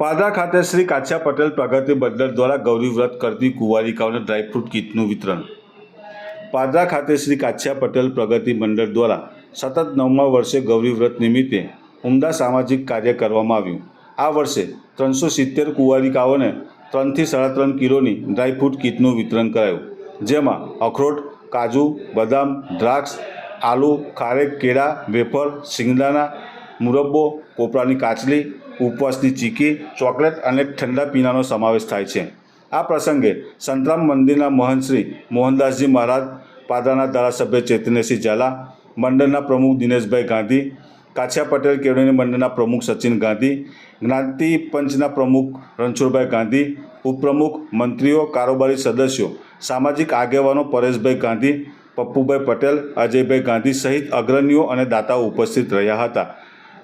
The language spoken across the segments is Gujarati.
પાદરા ખાતે શ્રી કાછા પટેલ પ્રગતિ બંડળ દ્વારા ગૌરી વ્રત કરતી કુંવારિકાઓને ડ્રાયફ્રૂટ કીટનું વિતરણ. પાદરા ખાતે શ્રી કાછા પટેલ પ્રગતિ મંડળ દ્વારા સતત નવમા વર્ષે ગૌરી વ્રત નિમિત્તે ઉમદા સામાજિક કાર્ય કરવામાં આવ્યું. આ વર્ષે ત્રણસો સિત્તેર કુંવારિકાઓને ત્રણથી સાડા ત્રણ કિલોની ડ્રાયફ્રૂટ કીટનું વિતરણ કરાયું. જેમાં અખરોટ, કાજુ, બદામ, દ્રાક્ષ, આલુ, ખારેક, કેળા, વેફર સિંગદાણા મુરબ્બો, કોપરાની કાચલી, ઉપવાસની ચીકી, ચોકલેટ અને ઠંડા પીણાનો સમાવેશ થાય છે. આ પ્રસંગે સંતરામ મંદિરના મહંત મોહનદાસજી મહારાજ, પાદરાના ધારાસભ્ય ચેતનેસિંહ ઝાલા, મંડળના પ્રમુખ દિનેશભાઈ ગાંધી, કાછિયા પટેલ કેળવણી મંડળના પ્રમુખ સચિન ગાંધી, જ્ઞાતિ પંચના પ્રમુખ રણછોડભાઈ ગાંધી, ઉપપ્રમુખ મંત્રીઓ, કારોબારી સદસ્યો, સામાજિક આગેવાનો પરેશભાઈ ગાંધી, પપ્પુભાઈ પટેલ, અજયભાઈ ગાંધી સહિત અગ્રણીઓ અને દાતાઓ ઉપસ્થિત રહ્યા હતા.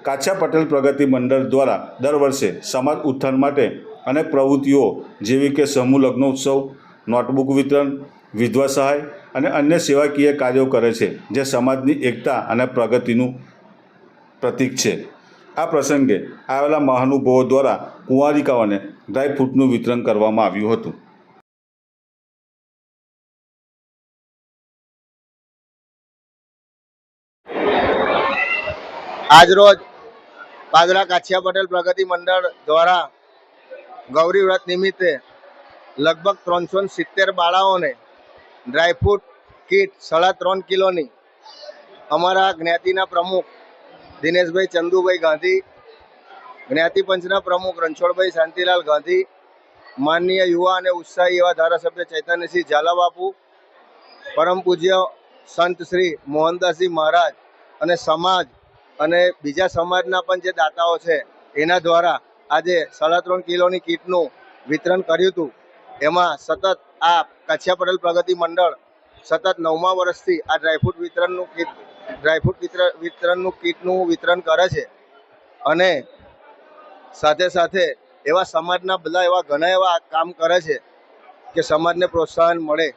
કાછા પટેલ પ્રગતિ મંડળ દ્વારા દર વર્ષે સમાજ ઉત્થાન માટે અનેક પ્રવૃત્તિઓ, જેવી કે સમૂહ લગ્નોત્સવ, નોટબુક વિતરણ, વિધવા સહાય અને અન્ય સેવાકીય કાર્યો કરે છે, જે સમાજની એકતા અને પ્રગતિનું પ્રતીક છે. આ પ્રસંગે આવેલા મહાનુભાવો દ્વારા કુંવારિકાઓને ડ્રાયફ્રૂટનું વિતરણ કરવામાં આવ્યું હતું. આજરોજ પાદરા કાછિયા પટેલ પ્રગતિ મંડળ દ્વારા ગૌરી વ્રત નિમિત્તે લગભગ ત્રણસો સિત્તેર બાળાઓને ડ્રાયફ્રૂટ કીટ સાડા ત્રણ કિલોની અમારા જ્ઞાતિના પ્રમુખ દિનેશભાઈ ચંદુભાઈ ગાંધી, જ્ઞાતિ પંચના પ્રમુખ રણછોડભાઈ શાંતિલાલ ગાંધી, માનનીય યુવા અને ઉત્સાહી એવા ધારાસભ્ય ચૈતન્યસિંહ ઝાલાબાપુ પરમ પૂજ્ય સંત શ્રી મોહનદાસજી મહારાજ અને સમાજ અને બીજા સમાજના પણ જે દાતાઓ છે, એના દ્વારા આજે સાડા ત્રણ કિલોની કીટનું વિતરણ કર્યું હતું. એમાં સતત આ કચ્છિયા પટેલ પ્રગતિ મંડળ સતત નવમા વર્ષથી આ ડ્રાયફ્રૂટ વિતરણનું કીટ ડ્રાયફ્રૂટ વિતરણ વિતરણનું કીટનું વિતરણ કરે છે. અને સાથે સાથે એવા સમાજના બધા એવા ઘણા એવા કામ કરે છે કે સમાજને પ્રોત્સાહન મળે.